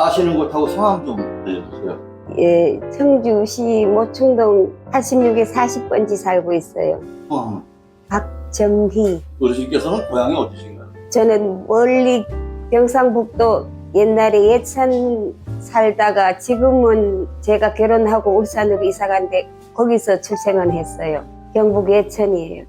사시는 곳하고 성함 좀 알려주세요. 예, 청주시 모충동 86에 40번지 살고 있어요. 성함. 박정희. 어르신께서는 고향이 어디신가요? 저는 멀리 경상북도 옛날에 예천 살다가 지금은 제가 결혼하고 울산으로 이사 간데 거기서 출생을 했어요. 경북 예천이에요.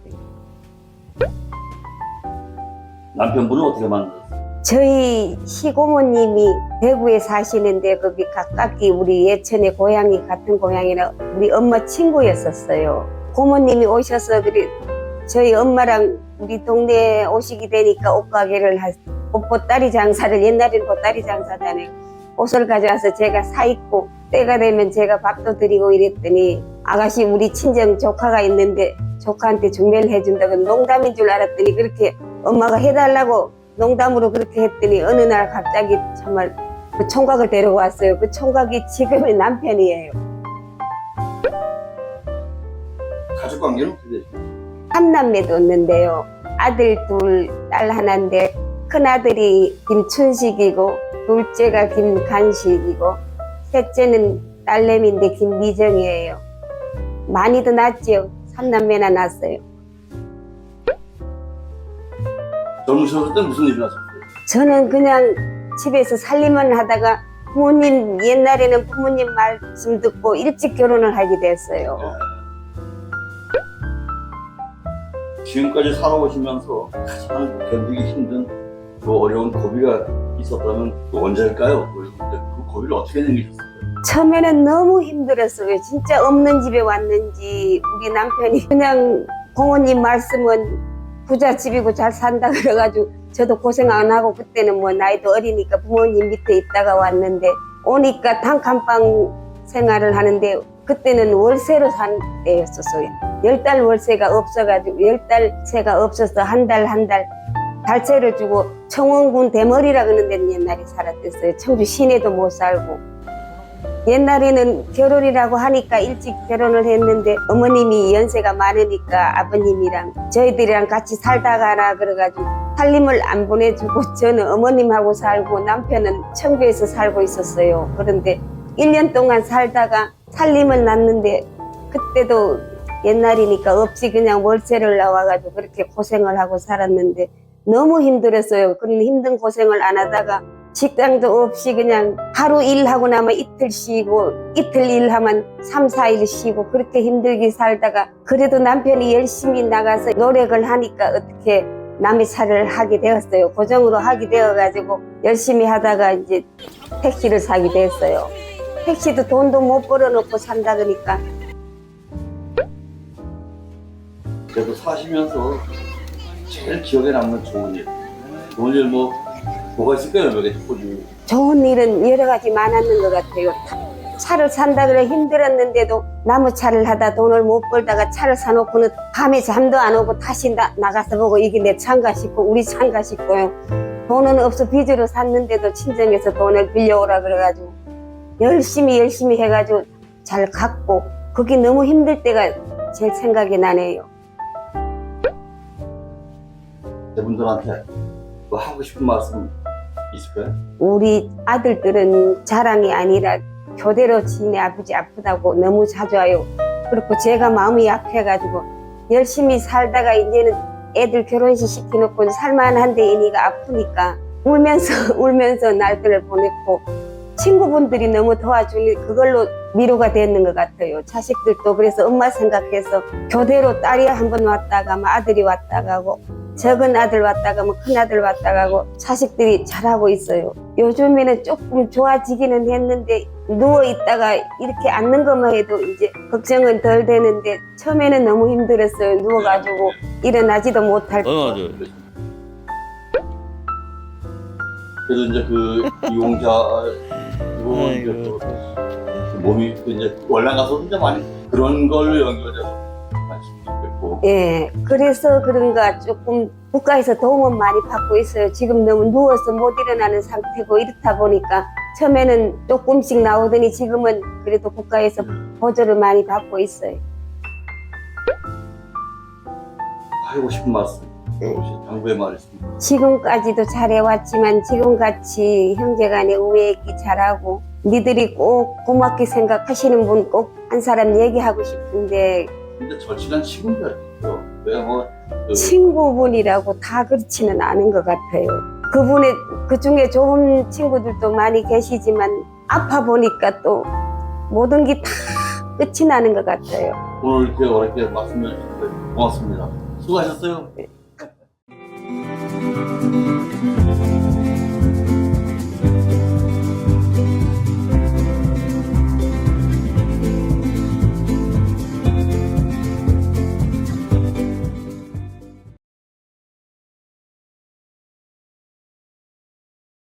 남편분은 어떻게 만났어요? 저희 시고모님이 대구에 사시는데 거기 가깝게 우리 예천의 고향이 같은 고향이라 우리 엄마 친구였었어요. 고모님이 오셔서 그래 저희 엄마랑 우리 동네에 오시게 되니까 옷가게를 하, 옷 보따리 장사를 옛날에는 보따리 장사잖아요. 옷을 가져와서 제가 사 입고 때가 되면 제가 밥도 드리고 이랬더니 아가씨 우리 친정 조카가 있는데 조카한테 중매를 해준다고 농담인 줄 알았더니 그렇게 엄마가 해달라고 농담으로 그렇게 했더니 어느 날 갑자기 정말 그 총각을 데리고 왔어요. 그 총각이 지금의 남편이에요. 가족 관계는 어떻게 되세요? 삼남매도 있는데요. 아들 둘, 딸 하나인데 큰 아들이 김춘식이고 둘째가 김간식이고 셋째는 딸내미인데 김미정이에요. 많이도 낳지요. 삼남매나 낳았어요. 젊으셨을 때 무슨 일이 나셨어요? 저는 그냥 집에서 살림을 하다가 부모님 옛날에는 부모님 말씀 듣고 일찍 결혼을 하게 됐어요. 지금까지 살아오시면서 가장 견디기 힘든 그 어려운 고비가 있었다면 그 언제일까요? 그 고비를 어떻게 넘기셨어요? 처음에는 너무 힘들었어요. 진짜 없는 집에 왔는지 우리 남편이 그냥 공원님 말씀은 부잣집이고 잘 산다 그래가지고 저도 고생 안 하고 그때는 뭐 나이도 어리니까 부모님 밑에 있다가 왔는데 오니까 단칸방 생활을 하는데 그때는 월세로 산 때였었어요. 열 달 월세가 없어가지고 열 달세가 없어서 한 달 한 달 달세를 주고 청원군 대머리라 그러는 데는 옛날에 살았댔어요. 청주 시내도 못 살고 옛날에는 결혼이라고 하니까 일찍 결혼을 했는데 어머님이 연세가 많으니까 아버님이랑 저희들이랑 같이 살다가라 그래가지고 살림을 안 보내주고 저는 어머님하고 살고 남편은 청주에서 살고 있었어요. 그런데 1년 동안 살다가 살림을 났는데 그때도 옛날이니까 없이 그냥 월세를 나와가지고 그렇게 고생을 하고 살았는데 너무 힘들었어요. 그런 힘든 고생을 안 하다가 식당도 없이 그냥 하루 일하고 나면 이틀 쉬고 이틀 일하면 3, 4일 쉬고 그렇게 힘들게 살다가 그래도 남편이 열심히 나가서 노력을 하니까 어떻게 남의 차를 하게 되었어요. 고정으로 하게 되어가지고 열심히 하다가 이제 택시를 사게 됐어요. 택시도 돈도 못 벌어놓고 산다 그러니까 그래도 사시면서 제일 기억에 남는 좋은 일. 좋은 일 뭐, 뭐가 있을까요? 몇개 짚어주고. 좋은 일은 여러 가지 많았는 것 같아요. 차를 산다 그래 힘들었는데도 나무 차를 하다 돈을 못 벌다가 차를 사놓고는 밤에 잠도 안 오고 다시 나, 나가서 보고 이게 내 차인가 싶고 우리 차인가 싶고요. 돈은 없어 빚으로 샀는데도 친정에서 돈을 빌려오라 그래가지고 열심히 열심히 해가지고 잘 갖고 그게 너무 힘들 때가 제일 생각이 나네요. 대분들한테 뭐 하고 싶은 말씀 있을까요? 우리 아들들은 자랑이 아니라 교대로 지네 아버지 아프다고 너무 자주 와요. 그렇고 제가 마음이 약해가지고 열심히 살다가 이제는 애들 결혼식 시켜놓고 살만한데 애니가 아프니까 울면서 울면서 날들을 보냈고 친구분들이 너무 도와주니 그걸로 위로가 되는 것 같아요. 자식들도 그래서 엄마 생각해서 교대로 딸이 한 번 왔다가 뭐 아들이 왔다가 하고 적은 아들 왔다가 뭐큰 아들 왔다가 하고 자식들이 잘하고 있어요. 요즘에는 조금 좋아지기는 했는데 누워 있다가 이렇게 앉는 것만 해도 이제 걱정은 덜 되는데 처음에는 너무 힘들었어요. 누워가지고 일어나지도 못할 때. 어, 맞아요. 그래도 이제 그 이용자 또 몸이 또 이제 월남 가서 이제 많이 그런 걸로 연결돼서 예, 그래서 그런가 조금 국가에서 도움은 많이 받고 있어요. 지금 너무 누워서 못 일어나는 상태고 이렇다 보니까 처음에는 조금씩 나오더니 지금은 그래도 국가에서 보조를 많이 받고 있어요. 하고 싶은 말씀 혹시 당부의 말 있습니까? 지금까지도 잘해왔지만 지금같이 형제간에 우애 있기 잘하고 니들이 꼭 고맙게 생각하시는 분 꼭 한 사람 얘기하고 싶은데 근데 절친한 친구들이죠. 왜 뭐, 그... 친구분이라고 다 그렇지는 않은 것 같아요. 그분의 그 중에 좋은 친구들도 많이 계시지만 아파 보니까 또 모든 게 다 끝이 나는 것 같아요. 오늘 이렇게 어렵게 말씀해 주셔서 고맙습니다. 수고하셨어요. 네.